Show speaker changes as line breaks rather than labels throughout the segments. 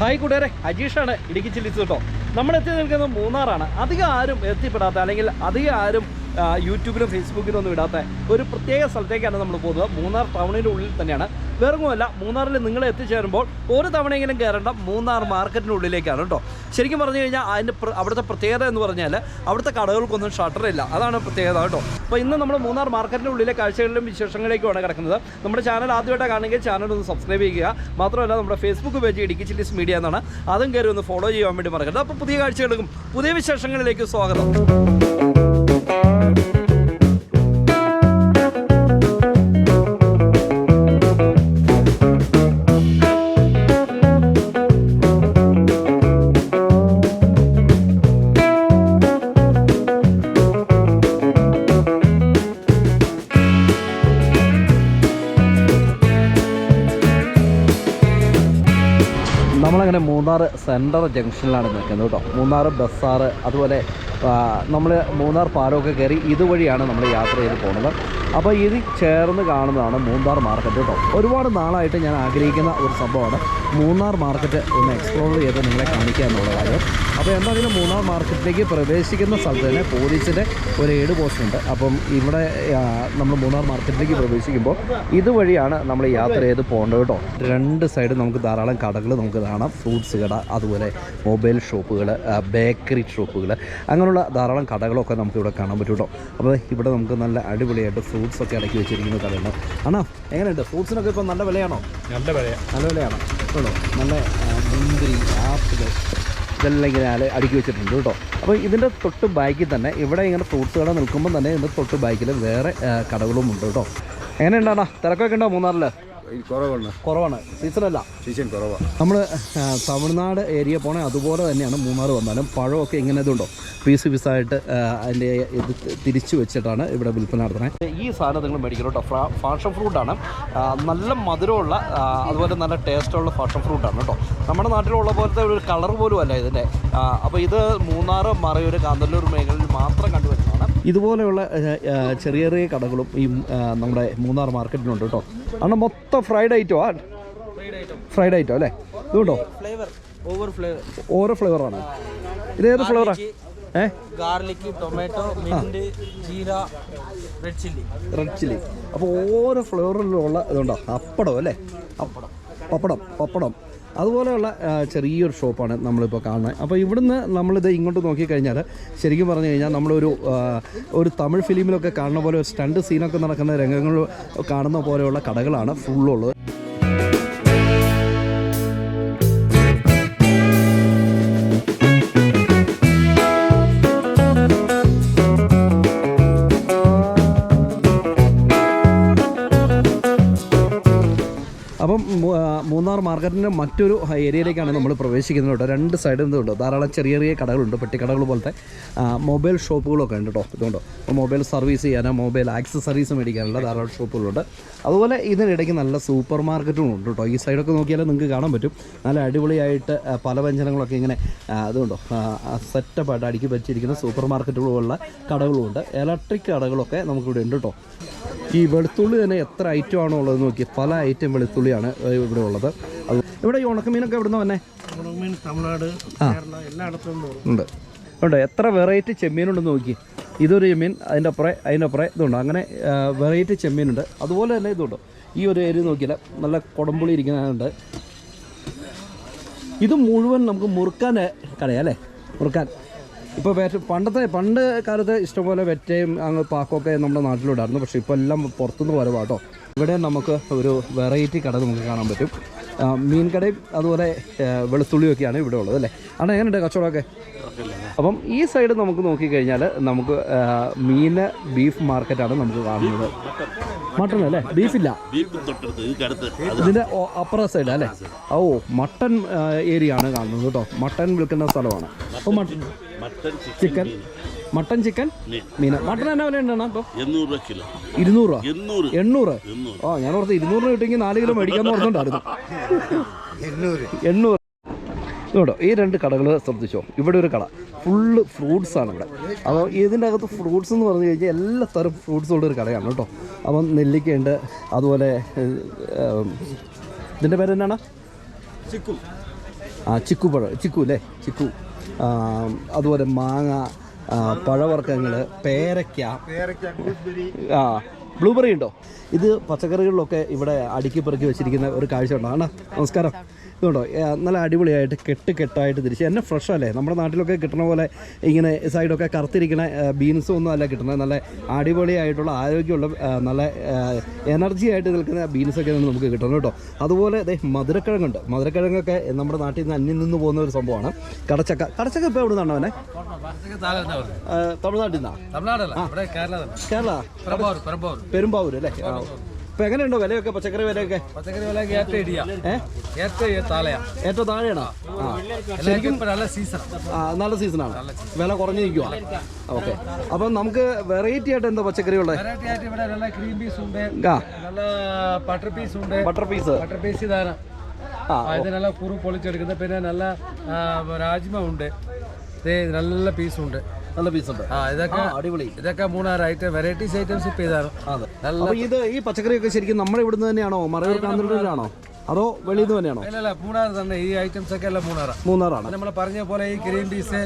Hi കൂട്ടുകാരെ അജീഷാണ് Idukki chillies കേട്ടോ നമ്മൾ എത്തി നിൽക്കുന്നത് മൂന്നാറാണ്. അധികം ആരും എത്തിപ്പെടാത്ത അല്ലെങ്കിൽ അധികം ആരും യൂട്യൂബിലും ഫേസ്ബുക്കിലും ഒന്നും ഇടാത്ത ഒരു പ്രത്യേക സ്ഥലത്തേക്കാണ് നമ്മൾ പോകുന്നത്. മൂന്നാർ ടൗണിന്റെ ഉള്ളിൽ തന്നെയാണ്. വേറൊന്നുമല്ല മൂന്നാറിൽ നിങ്ങൾ എത്തിച്ചേരുമ്പോൾ ഒരു തവണയെങ്കിലും കയറേണ്ട മൂന്നാർ മാർക്കറ്റിന്റെ ഉള്ളിലേക്കാണ് കേട്ടോ. ശരിക്കും പറഞ്ഞു കഴിഞ്ഞാൽ അതിന്റെ അവിടുത്തെ പ്രത്യേകത എന്ന് പറഞ്ഞാൽ അവിടുത്തെ കടകൾക്കൊന്നും ഷട്ടറില്ല. അതാണ് പ്രത്യേകത കേട്ടോ. അപ്പോൾ ഇന്ന് നമ്മൾ മൂന്നാർ മാർക്കറ്റിന്റെ ഉള്ളിലെ കാഴ്ചകളിലും വിശേഷങ്ങളിലേക്കുമാണ് കിടക്കുന്നത്. നമ്മുടെ ചാനൽ ആദ്യമായിട്ട് കാണുമെങ്കിൽ ചാനൽ ഒന്ന് സബ്സ്ക്രൈബ് ചെയ്യുക. മാത്രമല്ല നമ്മുടെ Facebook page Idukki chillies media എന്നാണ്. അതും കയറി ഒന്ന് ഫോളോ ചെയ്യാൻ വേണ്ടി മറക്കരുത്. അപ്പോൾ പുതിയ കാഴ്ചകൾക്കും പുതിയ വിശേഷങ്ങളിലേക്കും സ്വാഗതം. മൂന്നാർ സെൻട്രൽ ജംഗ്ഷനിലാണ് നിൽക്കുന്നത് കേട്ടോ. മൂന്നാർ ബസ്സാറ് അതുപോലെ നമ്മൾ മൂന്നാർ പാലമൊക്കെ കയറി ഇതുവഴിയാണ് നമ്മൾ യാത്ര ചെയ്ത് പോകുന്നത് അപ്പോൾ ഇത് ചേർന്ന് കാണുന്നതാണ് മൂന്നാർ മാർക്കറ്റ് കേട്ടോ. ഒരുപാട് നാളായിട്ട് ഞാൻ ആഗ്രഹിക്കുന്ന ഒരു സംഭവമാണ്. മൂന്നാർ മാർക്കറ്റ് ഒന്ന് എക്സ്പ്ലോർ ചെയ്ത് നിങ്ങളെ കാണിക്കുക എന്നുള്ള കാര്യം. അപ്പോൾ എന്തായാലും മൂന്നാർ മാർക്കറ്റിലേക്ക് പ്രവേശിക്കുന്ന സ്ഥലത്ത് തന്നെ പോലീസിന്റെ ഒരു ഏഴ് പോസ്റ്റ് ഉണ്ട്. അപ്പം ഇവിടെ നമ്മൾ മൂന്നാർ മാർക്കറ്റിലേക്ക് പ്രവേശിക്കുമ്പോൾ ഇതുവഴിയാണ് നമ്മൾ യാത്ര ചെയ്ത് പോകേണ്ടത് കേട്ടോ. രണ്ട് സൈഡ് നമുക്ക് ധാരാളം കടകൾ നമുക്ക് കാണാം. ഫ്രൂട്ട്സ് കട അതുപോലെ മൊബൈൽ ഷോപ്പുകൾ ബേക്കറി ഷോപ്പുകൾ അങ്ങനെയുള്ള ധാരാളം കടകളൊക്കെ നമുക്കിവിടെ കാണാൻ പറ്റും കേട്ടോ. അപ്പോൾ ഇവിടെ നമുക്ക് നല്ല അടിപൊളിയായിട്ട് ഫ്രൂട്ട്സ് ഒക്കെ ഇടയ്ക്ക് വെച്ചിരിക്കുന്നത് കടയുണ്ട് ആണോ എങ്ങനെയുണ്ട്? ഫ്രൂട്ട്സിനൊക്കെ ഇപ്പോൾ നല്ല വിലയാണോ?
നല്ല വില
നല്ല വിലയാണോ? കേട്ടോ നല്ല മുന്തിരി ആപ്പിൾ ഇതെല്ലാം ഇങ്ങനെ ആൾ അടുക്കി വെച്ചിട്ടുണ്ട് കേട്ടോ. അപ്പോൾ ഇതിന്റെ തൊട്ട് ബാക്കിൽ തന്നെ ഇവിടെ ഇങ്ങനെ ഫ്രൂട്ട്സ് കട നിൽക്കുമ്പോൾ തന്നെ ഇതിന്റെ തൊട്ട് ബാക്കിൽ വേറെ കടകളും ഉണ്ട് കേട്ടോ. എങ്ങനെയുണ്ടാണോ തിരക്കൊക്കെ ഉണ്ടോ മൂന്നാറിൽ
കുറവുണ്ട്
കുറവാണ്. സീസണല്ല.
സീസൺ കുറവാണ്
നമ്മൾ തമിഴ്നാട് ഏരിയ പോണേ അതുപോലെ തന്നെയാണ് മൂന്നാർ വന്നാലും പഴമൊക്കെ ഇങ്ങനെ ഇതുണ്ടോ? പീസ് പീസായിട്ട് അതിന്റെ ഇത് തിരിച്ചു വെച്ചിട്ടാണ് ഇവിടെ വിൽപ്പന നടത്തുന്നത്. ഈ സാധനം നിങ്ങൾ മേടിക്കണം കേട്ടോ. ഫാഷൻ ഫ്രൂട്ടാണ്. നല്ല മധുരമുള്ള അതുപോലെ നല്ല ടേസ്റ്റുള്ള ഫാഷൻ ഫ്രൂട്ടാണ് കേട്ടോ. നമ്മുടെ നാട്ടിലുള്ള പോലത്തെ ഒരു കളർ പോലും അല്ല ഇതിന്റെ അപ്പോൾ ഇത് മൂന്നാർ മറയൂർ കാന്തല്ലൂർ മേഖലയിൽ മാത്രം കണ്ടുവരുന്നതാണ്. ഇതുപോലെയുള്ള ചെറിയ ചെറിയ കടകളും ഈ നമ്മുടെ മൂന്നാർ മാർക്കറ്റിനുണ്ട് കേട്ടോ. അണ്ണ മൊത്തം ഫ്രൈഡ് ഐറ്റോ ആ? ഫ്രൈഡ് ഐറ്റോ അല്ലേ? ഇതുണ്ടോ?
ഫ്ലേവർ ഓവർ ഫ്ലേവർ
ഓരോ ഫ്ലേവറാണ് ഇതേത് ഫ്ലേവറാണ് ഏ?
Garlic tomato mint jeera red chilli
red chilli അപ്പോൾ ഓരോ ഫ്ലേവറിലുള്ള ഇതുണ്ടോ? അപ്പടം അല്ലേ?
അപ്പടം
പപ്പടം പപ്പടം. അതുപോലെയുള്ള ചെറിയൊരു ഷോപ്പാണ് നമ്മളിപ്പോൾ കാണുന്നത് അപ്പോൾ ഇവിടുന്ന് നമ്മളിത് ഇങ്ങോട്ട് നോക്കിക്കഴിഞ്ഞാൽ ശരിക്കും പറഞ്ഞു കഴിഞ്ഞാൽ നമ്മളൊരു ഒരു തമിഴ് ഫിലിമിലൊക്കെ കാണുന്ന പോലെ ഒരു സ്റ്റണ്ട് സീനൊക്കെ നടക്കുന്ന രംഗങ്ങൾ കാണുന്ന പോലെയുള്ള കടകളാണ് ഫുള്ളുള്ളത്. മൂന്നാർ മാർക്കറ്റിന്റെ മറ്റൊരു ഏരിയയിലേക്കാണ് നമ്മൾ പ്രവേശിക്കുന്നത് കേട്ടോ. രണ്ട് സൈഡിൽ നിന്നുണ്ട് ധാരാളം ചെറിയ ചെറിയ കടകളുണ്ട് പെട്ടിക്കടകൾ പോലത്തെ. മൊബൈൽ ഷോപ്പുകളൊക്കെ ഉണ്ട് കേട്ടോ. ഇതുകൊണ്ടോ മൊബൈൽ സർവീസ് ചെയ്യാനോ മൊബൈൽ ആക്സസറീസ് മേടിക്കാനുള്ള ധാരാളം ഷോപ്പുകളുണ്ട് അതുപോലെ ഇതിനിടയ്ക്ക് നല്ല സൂപ്പർ മാർക്കറ്റും ഉണ്ട് കേട്ടോ. ഈ സൈഡൊക്കെ നോക്കിയാൽ നിങ്ങൾക്ക് കാണാൻ പറ്റും. നല്ല അടിപൊളിയായിട്ട് പല വ്യഞ്ജനങ്ങളൊക്കെ ഇങ്ങനെ അതുകൊണ്ടോ സെറ്റപ്പായിട്ട് അടുക്കി വെച്ചിരിക്കുന്ന സൂപ്പർ മാർക്കറ്റുകളുള്ള കടകളുമുണ്ട് ഇലക്ട്രിക് കടകളൊക്കെ നമുക്കിവിടെ ഉണ്ട് കേട്ടോ. ഈ വെളുത്തുള്ളി തന്നെ എത്ര ഐറ്റം ആണോ ഉള്ളത് നോക്കി. പല ഐറ്റം വെളുത്തുള്ളിയാണ് ഇവിടെ ഉള്ളത്. ഇവിടെ ഈ ഉണക്കമീനൊക്കെ എവിടെ നിന്ന് വന്നെ
തമിഴ്നാട് എല്ലായിടത്തും ഉണ്ട്.
ഉണ്ട്. എത്ര വെറൈറ്റി ചെമ്മീനുണ്ടെന്ന് നോക്കി. ഇതൊരു ചെമ്മീൻ അതിന്റെ അപ്പുറം അതിന്റെ അപ്പുറം ഇതുണ്ട്. അങ്ങനെ വെറൈറ്റി ചെമ്മീനുണ്ട്. അതുപോലെ തന്നെ ഇതുണ്ട്. ഈ ഒരു ഏരിയ നോക്കിയാൽ നല്ല കൊടമ്പുളി ഇരിക്കുന്നുണ്ട് ഇത് മുഴുവൻ നമുക്ക് മുറുക്കാൻ കടയല്ലേ മുറുക്കാൻ. ഇപ്പോൾ പണ്ടത്തെ പണ്ട് കാലത്ത് ഇഷ്ടംപോലെ വെറ്റയും അങ്ങ് പാക്കൊക്കെ നമ്മുടെ നാട്ടിലുണ്ടായിരുന്നു. പക്ഷെ ഇപ്പോൾ എല്ലാം പുറത്തുനിന്ന് വരവാട്ടോ. ഇവിടെ നമുക്ക് ഒരു വെറൈറ്റി കട നമുക്ക് കാണാൻ പറ്റും. മീൻ കടയും അതുപോലെ വെളുത്തുള്ളിയൊക്കെയാണ് ഇവിടെ ഉള്ളത് അല്ലേ? ആണ് എങ്ങനെയുണ്ട് കച്ചവടമൊക്കെ? അപ്പം ഈ സൈഡ് നമുക്ക് നോക്കിക്കഴിഞ്ഞാൽ നമുക്ക് മീൻ ബീഫ് മാർക്കറ്റാണ് നമുക്ക് കാണുന്നത്. മട്ടൺ അല്ലേ? ബീഫില്ല. ഇതിന്റെ അപ്പുറ സൈഡ് അല്ലേ? ഓ മട്ടൺ ഏരിയ ആണ് കാണുന്നത് കേട്ടോ. മട്ടൺ വിൽക്കുന്ന സ്ഥലമാണ്. അപ്പോൾ mutton
mutton
chicken. Mutton chicken മീൻ മട്ടൻ എന്നാ വില ഉണ്ടെന്നാ ഇപ്പോൾ
എണ്ണൂറ് രൂപ കിലോ.
ഇരുന്നൂറ്? രൂപ
എണ്ണൂറ്?
എണ്ണൂറ്. ആ ഞാൻ ഓർത്ത് ഇരുന്നൂറിന് കിട്ടിയെങ്കിൽ നാല് കിലോ മേടിക്കാന്ന് ഓർത്തുണ്ടായിരുന്നു. എണ്ണൂറ്. ഇതുകൊണ്ടോ ഈ രണ്ട് കടകൾ ശ്രദ്ധിച്ചോ? ഇവിടെ ഒരു കട. ഫുള്ള് ഫ്രൂട്ട്സ് ആണ് ഇവിടെ. അപ്പോൾ ഇതിന്റെ അകത്ത് ഫ്രൂട്ട്സ് എന്ന് പറഞ്ഞു കഴിഞ്ഞാൽ എല്ലാ തരം ഫ്രൂട്ട്സും ഉള്ള ഒരു കടയാണ് കേട്ടോ. അപ്പം നെല്ലിക്കയുണ്ട് അതുപോലെ ഇതിന്റെ പേര് എന്നാണ്?
ചിക്കു.
ആ ചിക്കു പഴം ചിക്കു അല്ലേ? ചിക്കു. അതുപോലെ മാങ്ങ പഴവർഗങ്ങൾ പേരയ്ക്ക. ആ ബ്ലൂബെറി ഉണ്ടോ? ഇത് പച്ചക്കറികളിലൊക്കെ ഇവിടെ അടുക്കി പെറുക്കി വെച്ചിരിക്കുന്ന ഒരു കാഴ്ച ഉണ്ടോ ആണ് നമസ്കാരം. ഇതുണ്ടോ? നല്ല അടിപൊളിയായിട്ട് കെട്ട് കെട്ടായിട്ട് തിരിച്ച് എന്നെ ഫ്രഷ് അല്ലേ? നമ്മുടെ നാട്ടിലൊക്കെ കിട്ടണ പോലെ ഇങ്ങനെ സൈഡൊക്കെ കറുത്തിരിക്കുന്ന ബീൻസും ഒന്നും അല്ല കിട്ടുന്നത് നല്ല അടിപൊളിയായിട്ടുള്ള ആരോഗ്യമുള്ള നല്ല എനർജി ആയിട്ട് നിൽക്കുന്ന ബീൻസൊക്കെ നമുക്ക് കിട്ടണം കേട്ടോ. അതുപോലെ ദേ മധുരക്കിഴങ്ങുണ്ട്. മധുരക്കിഴങ്ങൊക്കെ നമ്മുടെ നാട്ടിൽ നിന്ന് അന്യം നിന്ന് പോകുന്ന ഒരു സംഭവമാണ്. കടച്ചക്ക. കടച്ചക്ക ഇപ്പോൾ എവിടെ നിന്നാണ് അവനെ തമിഴ്നാട്ടിൽ നിന്നാണ്
കേരള പെരമ്പാവൂർ
അല്ലേ. ഇപ്പൊ എങ്ങനെയുണ്ടോ വിലയൊക്കെ? പച്ചക്കറി വിലയൊക്കെ?
പച്ചക്കറി വില ഏറ്റവും ഇടിയാ.
ഏറ്റവും
ഏറ്റ താലയാ.
ഏറ്റവും താഴെയാണോ?
ശരിക്കും നല്ല സീസൺ
ആ നല്ല സീസണാണ് വില കുറഞ്ഞിരിക്കുവാ. ഓക്കെ. അപ്പം നമുക്ക് വെറൈറ്റി ആയിട്ട് എന്താ പച്ചക്കറി ഉള്ളത്
വെറൈറ്റി ആയിട്ട് ഇവിടെ നല്ല ക്രീം പീസ് ഉണ്ട്. നല്ല ബട്ടർ പീസ് ഉണ്ട്.
ബട്ടർ പീസ്
ബട്ടർ ഇത് നല്ല കുറു പൊളിച്ചെടുക്കുന്നത്. പിന്നെ നല്ല രാജ്മ ഉണ്ട്. നല്ല പീസ് ഉണ്ട്.
നല്ല പീസ് ഉണ്ട്.
ആ ഇതൊക്കെ
അടിപൊളി.
ഇതൊക്കെ മൂന്നാറ് ഐറ്റം വെറൈറ്റീസ് ഐറ്റംസ് ഇപ്പൊ ഇതാണ്.
അതെ.
നല്ല
ഇത് ഈ പച്ചക്കറിയൊക്കെ ശരിക്കും നമ്മുടെ ഇവിടുന്ന് തന്നെയാണോ? മറയൂർ കാന്തല്ലൂരിലാണോ? അതോ വെളിയിൽ നിന്ന് തന്നെയാണോ?
അല്ല മൂന്നാർ തന്നെ. ഈ ഐറ്റംസ് ഒക്കെ എല്ലാം മൂന്നാറാ.
മൂന്നാറാണ്.
നമ്മൾ പറഞ്ഞ പോലെ ഈ ക്രീം പീസ്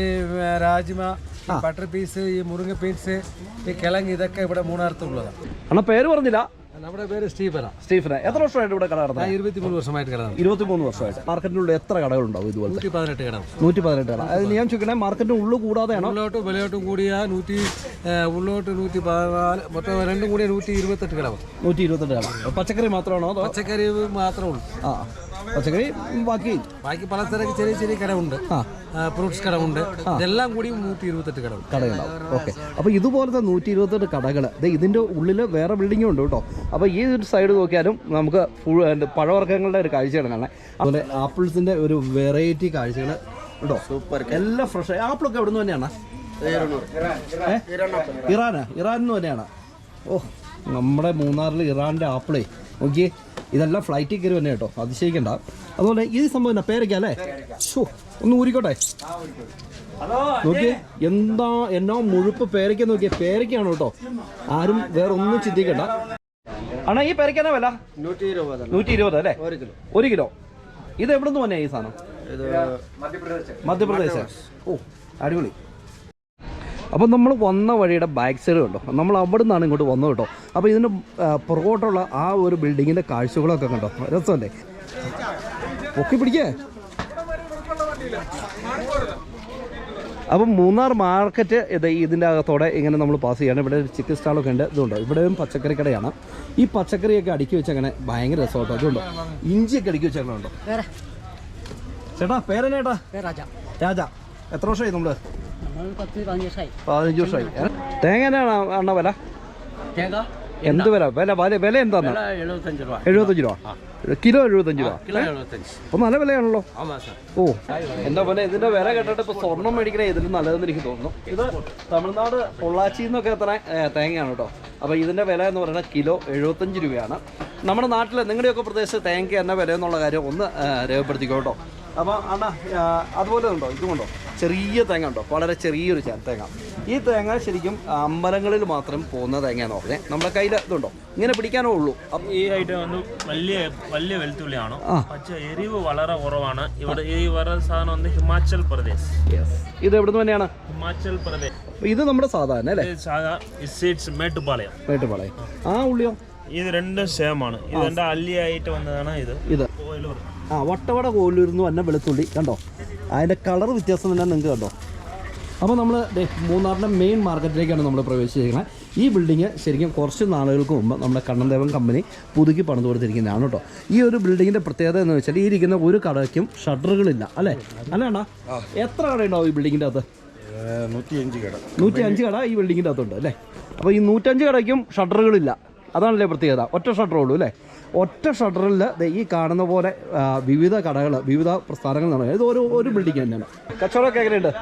ഈ രാജ്മ ബട്ടർ പീസ് ഈ മുരുങ്ങ പീസ് ഈ കിളങ്ങ് ഇതൊക്കെ ഇവിടെ മൂന്നാർത്തുള്ളതാണ്
അണ്ണ പേര് പറഞ്ഞില്ല.
നമ്മുടെ പേര് സ്റ്റീഫന.
സ്റ്റീഫന. എത്ര വർഷമായിട്ട് ഇവിടെ കട
ഞാൻ ഇരുപത്തിമൂന്ന് വർഷമായിട്ട് കിടന്നു
ഇരുപത്തിമൂന്ന് വർഷമായിട്ട്. മാർക്കറ്റിനുള്ളിൽ എത്ര കടകളുണ്ടാവും ഇതുപോലെ
നൂറ്റി പതിനെട്ട് കട
നൂറ്റി പതിനെട്ട് കട. അത് ഞാൻ ചോദിക്കണേ മാർക്കറ്റിന് ഉള്ളു കൂടാതെയാണോ?
ഉള്ളോട്ടും വിലയോട്ടും കൂടിയ നൂറ്റി ഉള്ളോട്ട് നൂറ്റി പതിനാല് മൊത്തം രണ്ടും കൂടിയ നൂറ്റി ഇരുപത്തെട്ട് കട
നൂറ്റി ഇരുപത്തെട്ട് കട പച്ചക്കറി മാത്രമാണോ
പച്ചക്കറി മാത്രമേ ഉള്ളൂ.
ആ. പച്ചക്കറി ബാക്കി
ബാക്കി പല പലചരക്ക് ചെറിയ ചെറിയ കടമുണ്ട് ഫ്രൂട്ട്സ് കടമുണ്ട് ഇതെല്ലാം കൂടി നൂറ്റി ഇരുപത്തെട്ട് കട
കടകളാണ് ഓക്കെ. അപ്പോൾ ഇതുപോലത്തെ നൂറ്റി ഇരുപത്തെട്ട് കടകൾ ഇതിന്റെ ഉള്ളിൽ വേറെ ബിൽഡിങ്ങും ഉണ്ട് കേട്ടോ. അപ്പോൾ ഈ ഒരു സൈഡ് നോക്കിയാലും നമുക്ക് ഫുൾ പഴവർഗങ്ങളുടെ ഒരു കാഴ്ചയാണ് കാണാൻ. അതുപോലെ ആപ്പിൾസിന്റെ ഒരു വെറൈറ്റി കാഴ്ചകൾ ഉണ്ടോ? സൂപ്പർ എല്ലാം ഫ്രഷ് ആപ്പിളൊക്കെ എവിടെ നിന്ന് തന്നെയാണ്? ഇറാനാ? ഇറാൻ എന്ന് തന്നെയാണ്. ഓ നമ്മുടെ മൂന്നാറിൽ ഇറാന്റെ ആപ്പിളേ നോക്കിയേ. ഇതെല്ലാം ഫ്ലൈറ്റിൽ കയറി തന്നെ കേട്ടോ. അതിശയിക്കണ്ട. അതുപോലെ ഈ സംഭവം എന്നാ പേരയ്ക്ക അല്ലേ? ഷോ ഒന്ന് ഊരിക്കോട്ടെ. നോക്കി എന്താ എന്നോ മുഴുപ്പ് പേരയ്ക്ക നോക്കിയേ. പേരയ്ക്കാണ് കേട്ടോ. ആരും വേറെ ഒന്നും ചിന്തിക്കണ്ട. ആണോ ഈ പേരയ്ക്കാനാ വില?
നൂറ്റി ഇരുപത്
നൂറ്റി ഇരുപത് അല്ലേ?
ഒരു കിലോ.
ഒരു കിലോ. ഇത് എവിടെ നിന്ന് ഈ സാധനം?
മധ്യപ്രദേശ്.
മധ്യപ്രദേശ്. ഓ അടിപൊളി. അപ്പം നമ്മൾ വന്ന വഴിയുടെ ബാക്ക് സൈഡ് കണ്ടോ? നമ്മൾ അവിടെ നിന്നാണ് ഇങ്ങോട്ട് വന്നത് കേട്ടോ. അപ്പോൾ ഇതിന്റെ പുറകോട്ടുള്ള ആ ഒരു ബിൽഡിങ്ങിന്റെ കാഴ്ചകളൊക്കെ കണ്ടോ? രസമല്ലേ? പൊക്കി പിടിക്കേ. അപ്പം മൂന്നാർ മാർക്കറ്റ് ഇത് ഇതിന്റെ അകത്തോടെ ഇങ്ങനെ നമ്മൾ പാസ് ചെയ്യണം. ഇവിടെ ഒരു ചിക്കൻ സ്റ്റാളൊക്കെ ഉണ്ട്. ഇതുണ്ടോ. ഇവിടെയും പച്ചക്കറി കടയാണ്. ഈ പച്ചക്കറിയൊക്കെ അടുക്കി വെച്ചങ്ങനെ ഭയങ്കര രസമാട്ടോ അതുകൊണ്ടോ ഇഞ്ചിയൊക്കെ അടുക്കി വെച്ചേക്കണുണ്ടോ ചേട്ടാ പേരനേട്ടാ
രാജ.
രാജ. എത്ര വർഷമായി
നമ്മൾ? പതിനഞ്ച് വർഷമായി
തേങ്ങ എന്നാണ് അണ്ണ വില?
തേങ്ങ?
എന്ത് വില? വില വില വില എന്താണ്
എഴുപത്തഞ്ച് രൂപ.
കിലോ എഴുപത്തഞ്ച് രൂപ. അപ്പൊ നല്ല വിലയാണല്ലോ. ഓ. എന്താ പോലെ ഇതിന്റെ വില കേട്ടിട്ട് ഇപ്പൊ സ്വർണം മേടിക്കണ ഇതിന് നല്ലതെന്ന് എനിക്ക് തോന്നുന്നു. ഇത് തമിഴ്നാട് പൊള്ളാച്ചി എന്നൊക്കെ എത്ര തേങ്ങയാണ് കേട്ടോ. അപ്പൊ ഇതിന്റെ വില എന്ന് പറയുന്നത് കിലോ എഴുപത്തഞ്ച് രൂപയാണ്. നമ്മുടെ നാട്ടിൽ നിങ്ങളുടെയൊക്കെ പ്രദേശത്ത് തേങ്ങ എന്ന വില എന്നുള്ള കാര്യം ഒന്ന് രേഖപ്പെടുത്തിക്കോട്ടോ കേട്ടോ. അപ്പോൾ അണ്ണാ അതുപോലെ ഉണ്ടോ? ഇതുകൊണ്ടോ ചെറിയ തേങ്ങ ഉണ്ടോ? വളരെ ചെറിയൊരു തേങ്ങ. ഈ തേങ്ങ ശരിക്കും അമ്പലങ്ങളിൽ മാത്രം പോകുന്ന തേങ്ങയെന്ന് പറഞ്ഞേ. നമ്മുടെ കയ്യിൽ ഇതുണ്ടോ? ഇങ്ങനെ പിടിക്കാനേ ഉള്ളൂ. അപ്പ-
ഈ ഐറ്റം വന്ന് വലിയ വലിയ വെളുത്തുള്ളിയാണ്. പക്ഷേ എരിവ് വളരെ കുറവാണ്. ഇവിടെ ഈ വേറെ സാധനം വന്ന് ഹിമാചൽ പ്രദേശ്.
ഇത് എവിടെ നിന്ന് തന്നെയാണ്?
ഹിമാചൽ പ്രദേശ്.
ഇത് നമ്മുടെ സാധാരണ അല്ലേ?
ഇത് സാധാ സീഡ്സ് മേട്ടുപാളയം
ആ ഉള്ളിയോ?
ഇത് രണ്ടും സെയിം ആണ്. ഇത് എന്റെ അല്ലിയായിട്ട് വന്നതാണ് ഇത്.
ഇത്. ആ വട്ടവട കോലൂരിന്ന് വന്ന വെളുത്തുള്ളി കണ്ടോ? അതിന്റെ കളർ വ്യത്യാസം തന്നെ നിങ്ങൾക്ക് കണ്ടോ? അപ്പോൾ നമ്മൾ മൂന്നാറിന്റെ മെയിൻ മാർക്കറ്റിലേക്കാണ് നമ്മൾ പ്രവേശിച്ചിരിക്കുന്നത്. ഈ ബിൽഡിങ് ശരിക്കും കുറച്ച് നാളുകൾക്ക് മുമ്പ് നമ്മുടെ കണ്ണൻദേവൻ കമ്പനി പുതുക്കി പണിത് കൊടുത്തിരിക്കുന്നതാണ് കേട്ടോ. ഈ ഒരു ബിൽഡിങ്ങിന്റെ പ്രത്യേകത എന്ന് വെച്ചാൽ ഈ ഇരിക്കുന്ന ഒരു കടയ്ക്കും ഷട്ടറുകളില്ല അല്ലേ? അല്ലാണ്ടാ എത്ര കട കടയുണ്ടാവും ഈ ബിൽഡിങ്ങിന്റെ അകത്ത്? നൂറ്റി അഞ്ച് കട. ഈ ബിൽഡിങ്ങിന്റെ അകത്തുണ്ട് അല്ലേ? അപ്പോൾ ഈ നൂറ്റഞ്ച് കടയ്ക്കും ഷട്ടറുകളില്ല അതാണല്ലേ പ്രത്യേകത? ഒറ്റ ഷട്ടറേ ഉള്ളൂ അല്ലേ? ഒറ്റ ഷട്ടറിൽ ഈ കാണുന്ന പോലെ വിവിധ കടകൾ വിവിധ പ്രസ്ഥാനങ്ങൾ നടക്കുക ഇത് ഒരു ഒരു ബിൽഡിംഗ് തന്നെയാണ്. കച്ചവടമൊക്കെ എങ്ങനെയുണ്ട്?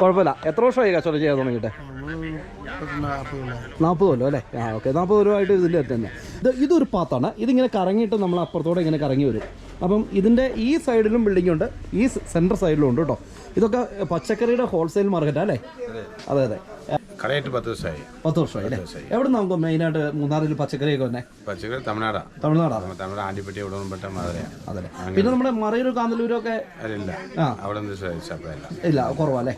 കുഴപ്പമില്ല. എത്ര വർഷമായി കച്ചവടം ചെയ്യാൻ തുടങ്ങിയിട്ട്? നാൽപ്പത് കൊല്ലം അല്ലേ? ആ ഓക്കെ. നാൽപ്പത് കൊല്ലമായിട്ട് ഇതിന്റെ അടുത്ത് തന്നെ. ഇത് ഇതൊരു പാത്താണ്. ഇതിങ്ങനെ കറങ്ങിയിട്ട് നമ്മൾ അപ്പുറത്തോടെ ഇങ്ങനെ കറങ്ങി വരും. അപ്പം ഇതിന്റെ ഈ സൈഡിലും ബിൽഡിംഗ് ഉണ്ട്. ഈ സെന്റർ സൈഡിലും ഉണ്ട് കേട്ടോ ഇതൊക്കെ പച്ചക്കറിയുടെ ഹോൾസെയിൽ മാർക്കറ്റാണ് അല്ലേ? അതെ അതെ.
കടയിട്ട് പത്ത് ദിവസമായി.
പത്ത് വർഷമായി അല്ലേ? എവിടെ നമുക്ക് മെയിനായിട്ട് മൂന്നാറിൽ പച്ചക്കറിയൊക്കെ തന്നെ
പച്ചക്കറി തമിഴ്നാടാ.
തമിഴ്നാടാണ്
തമിഴ്നാട് ആണ്ടിപ്പറ്റി എവിടെ മധുരയാണ്
അതല്ലേ പിന്നെ നമ്മുടെ മറയൂർ
കാന്തലൂരൊക്കെ
ആ.
അവിടെ
ഇല്ല കുറവല്ലേ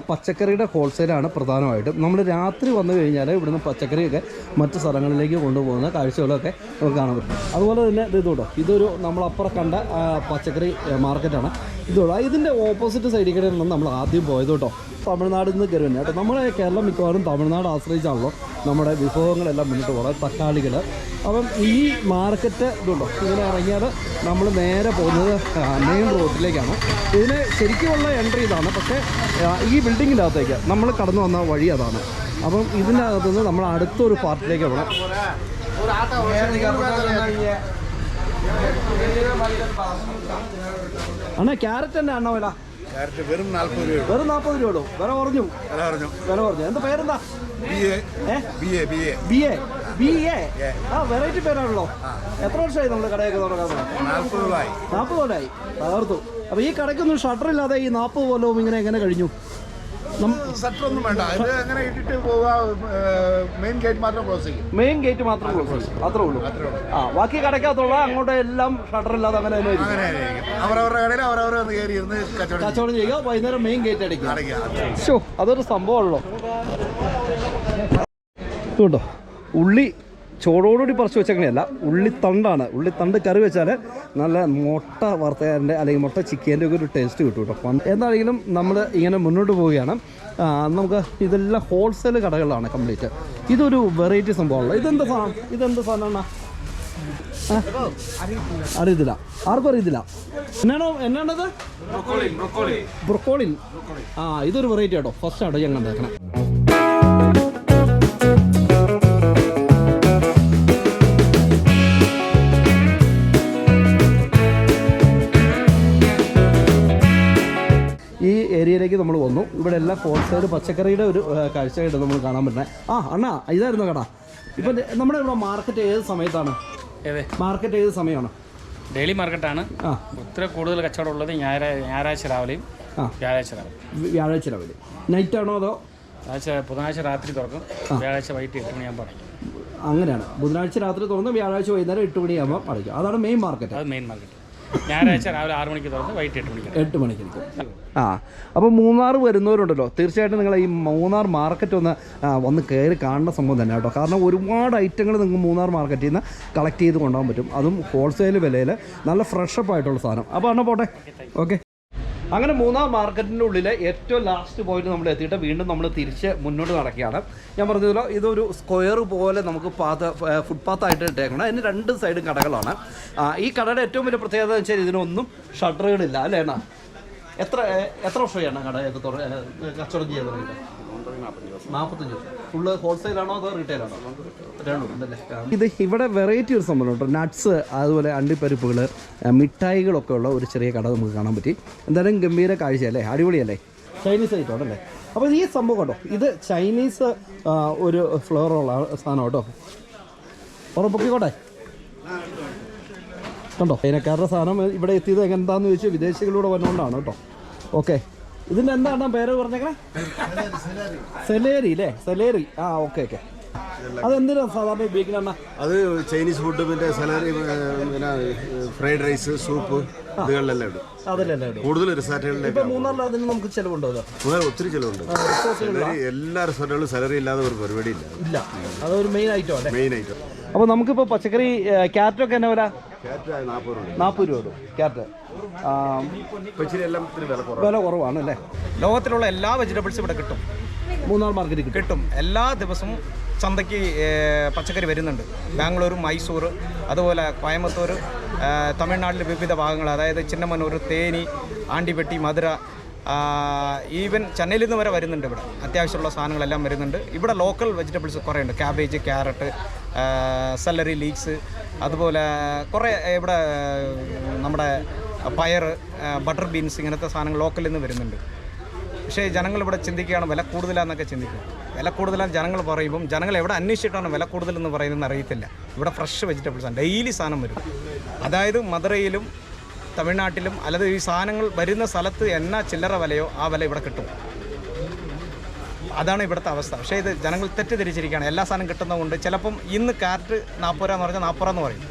ഇതെല്ലാം പച്ചക്കറിയുടെ ഹോൾസെയിലാണ് പ്രധാനമായിട്ടും. നമ്മൾ രാത്രി വന്നു കഴിഞ്ഞാൽ ഇവിടുന്ന് പച്ചക്കറിയൊക്കെ മറ്റ് സ്ഥലങ്ങളിലേക്ക് കൊണ്ടുപോകുന്ന കാഴ്ചകളൊക്കെ നമുക്ക് കാണാൻ പറ്റും. അതുപോലെ തന്നെ ഇത് ഇതോട്ടോ ഇതൊരു നമ്മളപ്പുറം കണ്ട പച്ചക്കറി മാർക്കറ്റാണ് ഇതോട്ടോ ഇതിന്റെ ഓപ്പോസിറ്റ് സൈഡിൽ കൂടെയാണ് നമ്മൾ ആദ്യം പോയത് കേട്ടോ. തമിഴ്നാടിൽ നിന്ന് കയറി കേട്ടോ നമ്മുടെ കേരളം മിക്കവാറും തമിഴ്നാട് ആശ്രയിച്ചാണല്ലോ നമ്മുടെ വിഭവങ്ങളെല്ലാം മുന്നോട്ട് പോകുന്നത് തക്കാളികൾ അപ്പം ഈ മാർക്കറ്റ് ഇതുണ്ടോ? ഇങ്ങനെ ഇറങ്ങിയാൽ നമ്മൾ നേരെ പോകുന്നത് മെയിൻ റോഡിലേക്കാണ് ഇതിന് ശരിക്കുമുള്ള എൻട്രി ഇതാണ്. പക്ഷേ ഈ ബിൽഡിങ്ങിന്റെ അകത്തേക്ക് നമ്മൾ കടന്നു വന്ന വഴി അതാണ്. അപ്പം ഇതിന്റെ അകത്തുനിന്ന് നമ്മൾ അടുത്തൊരു പാർട്ടിലേക്ക് പോകണം അണ്ണാ ക്യാരറ്റ് തന്നെ അണ്ണ
ക്യാരറ്റ് വെറും നാൽപ്പത് രൂപ
വെറും നാൽപ്പത് വില കുറഞ്ഞു.
വില കുറഞ്ഞു.
വില കുറഞ്ഞു. എന്താ പേരെന്താ?
ബി എ
ഏ?
B A B A.
B A? B A? ആ വെറൈറ്റി പേരാണല്ലോ. എത്ര വർഷമായി നമ്മൾ കടയൊക്കെ തുടങ്ങാൻ
നാൽപ്പത് രൂപ
നാൽപ്പത് കൊല്ലമായി തകർത്തു. അപ്പോൾ ഈ കടയ്ക്കൊന്നും ഷട്ടർ ഇല്ലാതെ ഈ നാൽപ്പത് കൊല്ലവും ഇങ്ങനെ എങ്ങനെ കഴിഞ്ഞു? നം-
ഒന്നും വേണ്ട. ഇത് അങ്ങനെ ഇട്ടിട്ട് പോവാ മെയിൻ ഗേറ്റ് മാത്രം ക്ലോസ് ചെയ്യും.
മെയിൻ ഗേറ്റ് മാത്രം ക്ലോസ് ചെയ്യും. അത്രേ ഉള്ളൂ. ആ ബാക്കി കടയ്ക്കകത്തുള്ള അങ്ങോട്ട് എല്ലാം ഷട്ടർ ഇല്ലാതെ അങ്ങനെ തന്നെ
അവരവരുടെ കടയിൽ അവരവർ ഒന്ന് കയറി ഇരുന്ന് കച്ചവടം
ചെയ്യുക വൈകുന്നേരം മെയിൻ ഗേറ്റ് അടിക്കുക. ഷോ അതൊരു സംഭവമാണല്ലോ. കേട്ടോ ഉള്ളി ചോടോടുകൂടി പറിച്ച് വെച്ചങ്ങനെയല്ല ഉള്ളിത്തണ്ടാണ്. ഉള്ളിത്തണ്ട് കറി വെച്ചാൽ നല്ല മുട്ട വറുത്തതിന്റെ അല്ലെങ്കിൽ മുട്ട ചിക്കന്റെ ഒക്കെ ഒരു ടേസ്റ്റ് കിട്ടും കേട്ടോ അപ്പം എന്താണെങ്കിലും നമ്മൾ ഇങ്ങനെ മുന്നോട്ട് പോവുകയാണ്. നമുക്ക് ഇതെല്ലാം ഹോൾസെയിൽ കടകളാണ് കംപ്ലീറ്റ് ഇതൊരു വെറൈറ്റി സംഭവമാണല്ലോ. ഇതെന്താ സാധനം? ഇതെന്താ സാധനമാണ് അറിയത്തില്ല. ആർക്കും അറിയത്തില്ല. എന്നാണോ എന്നാണത്? ബ്രൊക്കോളിൻ ആ ഇതൊരു വെറൈറ്റി ആട്ടോ. ഫസ്റ്റ് ആട്ടോ ഞാൻ കണ്ടേക്കണേ നമ്മൾ വന്നു. ഇവിടെ എല്ലാം ഹോൾസെയിൽ പച്ചക്കറിയുടെ ഒരു കാഴ്ചയായിട്ട് നമ്മൾ കാണാൻ പറ്റുന്നത് ആ അണ്ണാ ഇതായിരുന്നു കടാ. ഇപ്പം നമ്മുടെ ഇവിടെ മാർക്കറ്റ് ഏത് സമയത്താണ്? മാർക്കറ്റ് ഏത് സമയമാണ്?
ഡെയിലി മാർക്കറ്റാണ്.
ആ.
ഒത്തിരി കൂടുതൽ കച്ചവടം ഉള്ളത് ഞായറാഴ്ച ഞായറാഴ്ച രാവിലെയും
ആ.
വ്യാഴാഴ്ച രാവിലെ
വ്യാഴാഴ്ച രാവിലെ. നൈറ്റ് ആണോ അതോ?
ബുധനാഴ്ച രാത്രി തുറക്കും. വ്യാഴാഴ്ച വൈകിട്ട് എട്ട് മണിയാകുമ്പോൾ അടയ്ക്കും
അങ്ങനെയാണ്. ബുധനാഴ്ച രാത്രി തുറന്ന് വ്യാഴാഴ്ച വൈകുന്നേരം എട്ട് മണിയാകുമ്പോൾ അടയ്ക്കും അതാണ് മെയിൻ മാർക്കറ്റ്
അത് മെയിൻ മാർക്കറ്റ് ഞായറാഴ്ച രാവിലെ ആറ് മണിക്ക് തുറന്ന് വൈകിട്ട് എട്ട് മണിക്ക്.
എട്ട് മണിക്ക് ആ അപ്പോൾ മൂന്നാർ വരുന്നവരുണ്ടല്ലോ. തീർച്ചയായിട്ടും നിങ്ങൾ ഈ മൂന്നാർ മാർക്കറ്റ് ഒന്ന് വന്ന് കയറി കാണുന്ന സംഭവം തന്നെ കേട്ടോ. കാരണം ഒരുപാട് ഐറ്റങ്ങൾ നിങ്ങൾക്ക് മൂന്നാർ മാർക്കറ്റിൽ നിന്ന് കളക്ട് ചെയ്ത് കൊണ്ടുപോകാൻ പറ്റും. അതും ഹോൾസെയിൽ വിലയിൽ നല്ല ഫ്രഷപ്പ് ആയിട്ടുള്ള സാധനം. അപ്പോൾ അണ്ണ പോട്ടെ. ഓക്കെ അങ്ങനെ മൂന്നാം മാർക്കറ്റിന്റെ ഉള്ളിലെ ഏറ്റവും ലാസ്റ്റ് പോയിന്റ് നമ്മൾ എത്തിയിട്ട് വീണ്ടും നമ്മൾ തിരിച്ച് മുന്നോട്ട് നടക്കുകയാണ്. ഞാൻ പറഞ്ഞല്ലോ ഇതൊരു സ്ക്വയർ പോലെ നമുക്ക് പാത്ത് ഫുട്പാത്തായിട്ട് ഇട്ടേക്കണം. അതിന് രണ്ട് സൈഡും കടകളാണ്. ഈ കടയുടെ ഏറ്റവും വലിയ പ്രത്യേകത എന്ന് വെച്ചാൽ ഇതിനൊന്നും ഷട്ടറുകളില്ല അല്ലേ എത്ര എത്ര വർഷമാണ് കട കച്ചവടം ചെയ്യാൻ തുടങ്ങിയിട്ട്? ഹോൾസെയിൽ ആണോ അതോ ഉണ്ടല്ലേ? ഇത് ഇവിടെ വെറൈറ്റി ഒരു സംഭവം കേട്ടോ. നട്ട്സ് അതുപോലെ അണ്ടിപ്പരിപ്പുകൾ മിഠായികളൊക്കെ ഉള്ള ഒരു ചെറിയ കട നമുക്ക് കാണാൻ പറ്റി. എന്തായാലും ഗംഭീര കാഴ്ച അല്ലേ അടിപൊളിയല്ലേ? ചൈനീസ് ഐറ്റം അല്ലേ അപ്പോൾ ഈ സംഭവം കേട്ടോ ഇത് ചൈനീസ് ഒരു ഫ്ലേവറുള്ള സാധനം കേട്ടോ. ഉറപ്പൊക്കിക്കോട്ടെ കണ്ടോ? ചൈനക്കാരുടെ സാധനം ഇവിടെ എത്തിയത് എങ്ങനെന്താന്ന് ചോദിച്ചാൽ വിദേശികളിലൂടെ വന്നുകൊണ്ടാണ് കേട്ടോ. ഓക്കെ ഇതിന്റെ എന്താണ് പേര് പറഞ്ഞേക്കണേ? സെലേരി അല്ലേ സെലേരി. ആ ഓക്കെ ഓക്കെ. അതെന്തിനാണ് സാധാരണ ഉപയോഗിക്കുന്ന
അത് ചൈനീസ് ഫുഡ് പിന്നെ സലാറി പിന്നെ ഫ്രൈഡ് റൈസ് സൂപ്പ് ഇതുകളിലെല്ലാം ഇടും.
അതല്ലേ ഇടും.
കൂടുതൽ റിസോർട്ടുകളിലേക്ക്
മൂന്നാറിൽ അതിന് നമുക്ക് ചിലവുണ്ടോ അത്?
ഒത്തിരി ചിലവുണ്ട്. എല്ലാ റിസോർട്ടുകളും സാലറി ഇല്ലാതെ ഒരു പരിപാടി
ഇല്ല. ഇല്ല അതൊരു മെയിൻ ഐറ്റം
മെയിൻ ഐറ്റം
അപ്പോൾ നമുക്കിപ്പോൾ പച്ചക്കറി ക്യാരറ്റൊക്കെ എന്നാ വില?
നാൽപ്പത് രൂപ.
ഇടും ക്യാരറ്റ്.
വില കുറവ്
കുറവാണ് അല്ലേ?
ലോകത്തിലുള്ള എല്ലാ വെജിറ്റബിൾസും ഇവിടെ കിട്ടും.
മൂന്നാർ മാർക്കറ്റ് കിട്ടും.
എല്ലാ ദിവസവും ചന്തയ്ക്ക് പച്ചക്കറി വരുന്നുണ്ട്. ബാംഗ്ലൂർ മൈസൂർ അതുപോലെ കോയമ്പത്തൂർ തമിഴ്നാട്ടിലെ വിവിധ ഭാഗങ്ങൾ അതായത് ചിന്നമനൂർ തേനി ആണ്ടിപ്പെട്ടി മധുര ഈവൻ ചെന്നൈയിൽ നിന്ന് വരെ വരുന്നുണ്ട് ഇവിടെ. അത്യാവശ്യമുള്ള സാധനങ്ങളെല്ലാം വരുന്നുണ്ട്. ഇവിടെ ലോക്കൽ വെജിറ്റബിൾസ് കുറേ ഉണ്ട്. ക്യാബേജ് ക്യാരറ്റ് സെല്ലറി ലീക്സ് അതുപോലെ കുറേ ഇവിടെ നമ്മുടെ പയർ ബട്ടർ ബീൻസ് ഇങ്ങനത്തെ സാധനങ്ങൾ ലോക്കലിൽ നിന്ന് വരുന്നുണ്ട്. പക്ഷേ ജനങ്ങൾ ഇവിടെ ചിന്തിക്കുകയാണ് വില കൂടുതലാന്നൊക്കെ ചിന്തിക്കും. വില കൂടുതലാണ് ജനങ്ങൾ പറയുമ്പം ജനങ്ങൾ എവിടെ അന്വേഷിച്ചിട്ടാണ് വില കൂടുതലെന്ന് പറയുന്നതെന്ന് അറിയത്തില്ല. ഇവിടെ ഫ്രഷ് വെജിറ്റബിൾസാണ് ഡെയിലി സാധനം വരും. അതായത് മധുരയിലും തമിഴ്നാട്ടിലും അല്ലാതെ ഈ സാധനങ്ങൾ വരുന്ന സ്ഥലത്ത് എന്ന ചില്ലറ വിലയോ ആ വില ഇവിടെ കിട്ടും. അതാണ് ഇവിടുത്തെ അവസ്ഥ. പക്ഷേ ഇത് ജനങ്ങൾ തെറ്റിദ്ധരിച്ചിരിക്കുകയാണ്. എല്ലാ സാധനം കിട്ടുന്നതുകൊണ്ട് ചിലപ്പം ഇന്ന് കാറ്റ് നാൽപ്പത് രൂപ എന്ന് പറഞ്ഞാൽ നാൽപ്പത് രൂപ എന്ന് പറയും.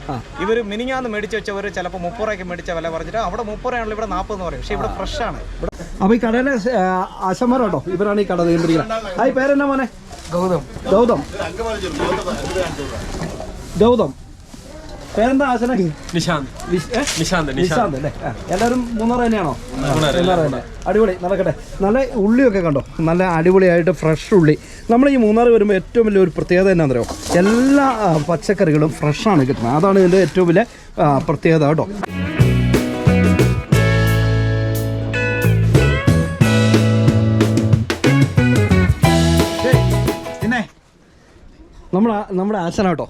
ഇവർ മിനിഞ്ഞാന്ന് മേടിച്ച് വെച്ചവർ ചിലപ്പോൾ മുപ്പത് രൂപയ്ക്ക് മേടിച്ച വില പറഞ്ഞിട്ട് അവിടെ മുപ്പത് രൂപയാണല്ലോ ഇവിടെ നാൽപ്പത് എന്ന് പറയും. പക്ഷേ ഇവിടെ ഫ്രഷ് ആണ്
അപ്പോൾ ഈ കടയിലെ ആശന്മാരാട്ടോ ഇവരാണ് ഈ കട നിയന്ത്രിക്കുന്നത്. ഹായ് പേരെന്നാ മോനെ? ഗൗതം. ഗൗതം. ഗൗതം. പേരെന്താ ആശന?
നിശാന്ത്. നിശാന്ത്
നിശാന്ത്. അല്ലേ? ആ, എല്ലാവരും മൂന്നാർ തന്നെയാണോ? മൂന്നാർ തന്നെ. അടിപൊളി. നടക്കട്ടെ. നല്ല ഉള്ളിയൊക്കെ കണ്ടോ? നല്ല അടിപൊളിയായിട്ട് ഫ്രഷ് ഉള്ളി. നമ്മൾ ഈ മൂന്നാർ വരുമ്പോൾ ഏറ്റവും വലിയ ഒരു പ്രത്യേകത എന്നാണെന്നറിയോ എല്ലാ ആ, പച്ചക്കറികളും ഫ്രഷാണ് കിട്ടുന്നത്. അതാണ് ഇതിന്റെ ഏറ്റവും വലിയ ആ, പ്രത്യേകത കേട്ടോ. നമ്മുടെ നമ്മുടെ ആശന കേട്ടോ.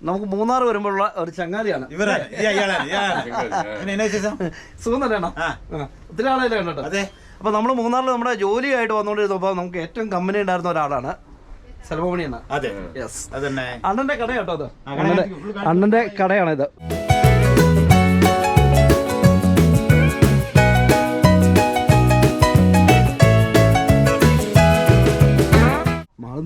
നമുക്ക് മൂന്നാർ വരുമ്പോഴുള്ള ഒരു ചങ്ങാതിയാണ്. സുഖം തന്നെയാണോ. ഒത്തിരി ആളല്ലേ കണ്ടോ അപ്പൊ നമ്മൾ മൂന്നാറിൽ നമ്മുടെ ജോലിയായിട്ട് വന്നുകൊണ്ടിരുന്നപ്പോൾ നമുക്ക് ഏറ്റവും കമ്പനി ഉണ്ടായിരുന്ന ഒരാളാണ് സെൽവമണിയാണ്
അതെ.
യെസ്
അതന്നെ.
അണ്ണന്റെ കടയാട്ടോ കേട്ടോ അത് അണ്ണന്റെ അണ്ണന്റെ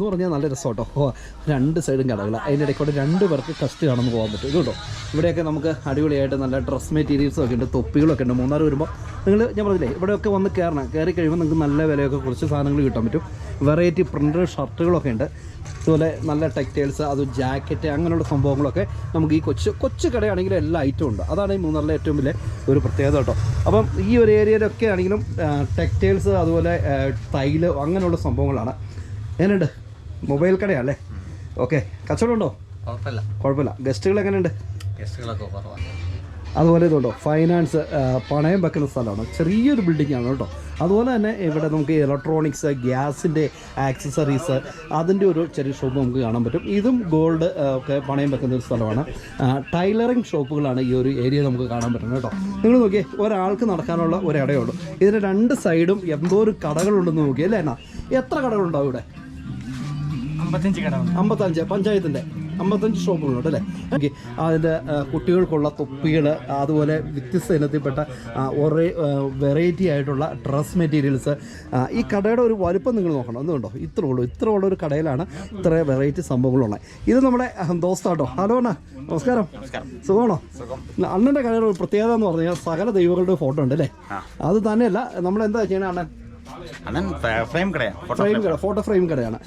മാളെന്ന് പറഞ്ഞാൽ നല്ല രസം കേട്ടോ ഓ രണ്ട് സൈഡും കടകൾ അതിന്റെ ഇടയ്ക്കൂടെ രണ്ട് പേർക്ക് കസ്റ്റ് കാണുന്നു പോകാൻ പറ്റും. ഇത് കേട്ടോ ഇവിടെയൊക്കെ നമുക്ക് അടിപൊളിയായിട്ട് നല്ല ഡ്രസ് മെറ്റീരിയൽസും ഒക്കെ ഉണ്ട് തൊപ്പികളൊക്കെ ഉണ്ട്. മൂന്നാർ വരുമ്പോൾ നിങ്ങൾ ഞാൻ പറഞ്ഞില്ലേ ഇവിടെയൊക്കെ വന്ന് കയറണം. കയറി കഴിയുമ്പോൾ നിങ്ങൾക്ക് നല്ല വിലയൊക്കെ കുറച്ച് സാധനങ്ങൾ കിട്ടാൻ പറ്റും. വെറൈറ്റി പ്രിന്റഡ് ഷർട്ടുകളൊക്കെ ഉണ്ട്. അതുപോലെ നല്ല ടെക്സ്റ്റൈൽസ് അത് ജാക്കറ്റ് അങ്ങനെയുള്ള സംഭവങ്ങളൊക്കെ നമുക്ക് ഈ കൊച്ചു കൊച്ചു കടയാണെങ്കിലും എല്ലാ ഐറ്റവും ഉണ്ട്. അതാണ് ഈ മൂന്നാറിലെ ഏറ്റവും വലിയ ഒരു പ്രത്യേകത കേട്ടോ. അപ്പം ഈ ഒരു ഏരിയയിലൊക്കെ ആണെങ്കിലും ടെക്സ്റ്റൈൽസ് അതുപോലെ തൈൽ അങ്ങനെയുള്ള സംഭവങ്ങളാണ്. എങ്ങനെയുണ്ട്? മൊബൈൽ കടയാണല്ലേ? ഓക്കെ. കച്ചവടം ഉണ്ടോ
കുഴപ്പമില്ല.
കുഴപ്പമില്ല. ഗസ്റ്റുകൾ എങ്ങനെയുണ്ട്?
ഗസ്റ്റുകളൊക്കെ കുറവാണ്.
അതുപോലെ ഇതുണ്ടോ? ഫൈനാൻസ് പണയം വെക്കുന്ന സ്ഥലമാണ്. ചെറിയൊരു ബിൽഡിംഗ് ആണ് കേട്ടോ. അതുപോലെ തന്നെ ഇവിടെ നമുക്ക് ഇലക്ട്രോണിക്സ് ഗ്യാസിന്റെ ആക്സസറീസ് അതിന്റെ ഒരു ചെറിയ ഷോപ്പ് നമുക്ക് കാണാൻ പറ്റും. ഇതും ഗോൾഡ് ഒക്കെ പണയം വെക്കുന്ന ഒരു സ്ഥലമാണ്. ടൈലറിങ് ഷോപ്പുകളാണ് ഈ ഒരു ഏരിയ നമുക്ക് കാണാൻ പറ്റുന്നത് കേട്ടോ. നിങ്ങൾ നോക്കിയേ ഒരാൾക്ക് നടക്കാനുള്ള ഒരു ഇടയുള്ളൂ ഇതിന്റെ രണ്ട് സൈഡും എന്തോ ഒരു കടകളുണ്ടെന്ന് നോക്കിയേ അല്ലേ എന്നാ എത്ര കടകളുണ്ടാവും ഇവിടെ?
അമ്പത്തഞ്ച് പഞ്ചായത്തിന്റെ
അമ്പത്തഞ്ച് ഷോപ്പുകളുണ്ട് അല്ലേ? എനിക്ക് അതിന്റെ കുട്ടികൾക്കുള്ള തൊപ്പികൾ അതുപോലെ വ്യത്യസ്ത ഇനത്തിൽപ്പെട്ട ഒരേ വെറൈറ്റി ആയിട്ടുള്ള ഡ്രസ് മെറ്റീരിയൽസ്. ഈ കടയുടെ ഒരു വലുപ്പം നിങ്ങൾ നോക്കണം. എന്തുകൊണ്ടോ ഇത്ര ഉള്ളൂ. ഇത്ര ഉള്ള ഒരു കടയിലാണ് ഇത്ര വെറൈറ്റി സംഭവങ്ങളുള്ളത്. ഇത് നമ്മുടെ ദോസ്താട്ടോ. ഹലോ അണ്ണ. നമസ്കാരം. സുഖമാണോ? അണ്ണന്റെ കടയുടെ ഒരു പ്രത്യേകത എന്ന് പറഞ്ഞു കഴിഞ്ഞാൽ സകല ദൈവങ്ങളുടെ ഫോട്ടോ ഉണ്ട് അല്ലേ? അത് തന്നെയല്ല നമ്മൾ എന്താ ചെയ്യണേ അണ്ണൻ?
അണ്ണൻ ഫ്രെയിം കടയാണ്.
ഫ്രെയിം കട ഫോട്ടോ ഫ്രെയിം കടയാണ്.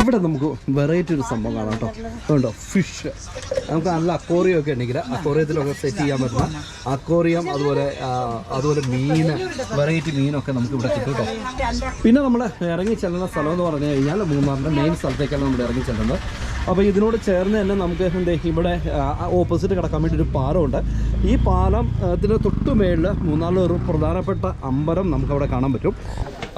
ഇവിടെ നമുക്ക് വെറൈറ്റി ഒരു സംഭവം കാണാം കേട്ടോ. അതുകൊണ്ടോ ഫിഷ് നമുക്ക് നല്ല അക്കോറിയം ഒക്കെ ഉണ്ടെങ്കിൽ അക്കോറിയത്തിലൊക്കെ സെറ്റ് ചെയ്യാൻ പറ്റുന്ന അക്കോറിയം അതുപോലെ അതുപോലെ മീൻ വെറൈറ്റി മീനൊക്കെ നമുക്ക് ഇവിടെ കിട്ടും കേട്ടോ. പിന്നെ നമ്മൾ ഇറങ്ങി ചെല്ലുന്ന സ്ഥലം എന്ന് പറഞ്ഞു കഴിഞ്ഞാൽ മൂന്നാറിന്റെ മെയിൻ സ്ഥലത്തേക്കാണ് നമ്മൾ ഇറങ്ങി ചെല്ലുന്നത്. അപ്പോൾ ഇതിനോട് ചേർന്ന് തന്നെ നമുക്ക് എന്താ ഇവിടെ ഓപ്പോസിറ്റ് കിടക്കാൻ വേണ്ടി ഒരു പാലമുണ്ട്. ഈ പാലം ഇതിന് തൊട്ട് മേളിൽ ഒരു പ്രധാനപ്പെട്ട അമ്പലം നമുക്കവിടെ കാണാൻ പറ്റും.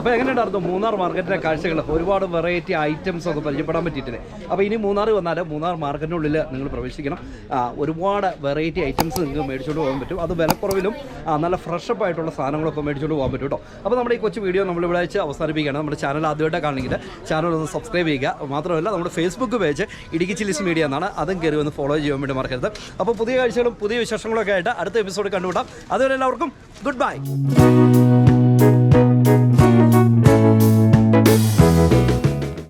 അപ്പോൾ എങ്ങനെയുണ്ടായിരുന്നു? മൂന്നാർ മാർക്കറ്റിലെ കാഴ്ചകൾ. ഒരുപാട് വെറൈറ്റി ഐറ്റംസ് ഒക്കെ പരിചയപ്പെടാൻ പറ്റിയിട്ടില്ലേ? അപ്പോൾ ഇനി മൂന്നാർ വന്നാൽ മൂന്നാർ മാർക്കറ്റിനുള്ളിൽ നിങ്ങൾ പ്രവേശിക്കണം. ഒരുപാട് വെറൈറ്റി ഐറ്റംസ് നിങ്ങൾ മേടിച്ചുകൊണ്ട് പോകാൻ പറ്റും. അത് വിലക്കുറവിലും നല്ല ഫ്രഷപ്പ് ആയിട്ടുള്ള സാധനങ്ങളൊക്കെ മേടിച്ചുകൊണ്ട് പോകാൻ പറ്റും കേട്ടോ അപ്പോൾ നമ്മുടെ ഈ കൊച്ചു വീഡിയോ നമ്മൾ ഇവിടെ വെച്ച് അവസാനിപ്പിക്കുകയാണ്. നമ്മുടെ ചാനൽ ആദ്യമായിട്ട് കാണണമെങ്കിൽ ചാനൽ ഒന്ന് സബ്സ്ക്രൈബ് ചെയ്യുക. മാത്രമല്ല നമ്മുടെ Facebook page Idukki chillies media എന്നാണ്. അതും കയറി ഒന്ന് ഫോളോ ചെയ്യാൻ വേണ്ടി മറക്കരുത്. അപ്പോൾ പുതിയ കാഴ്ചകളും പുതിയ വിശേഷങ്ങളൊക്കെ ആയിട്ട് അടുത്ത എപ്പിസോഡ് കണ്ടുവിടാം അതുവരെ എല്ലാവർക്കും ഗുഡ് ബൈ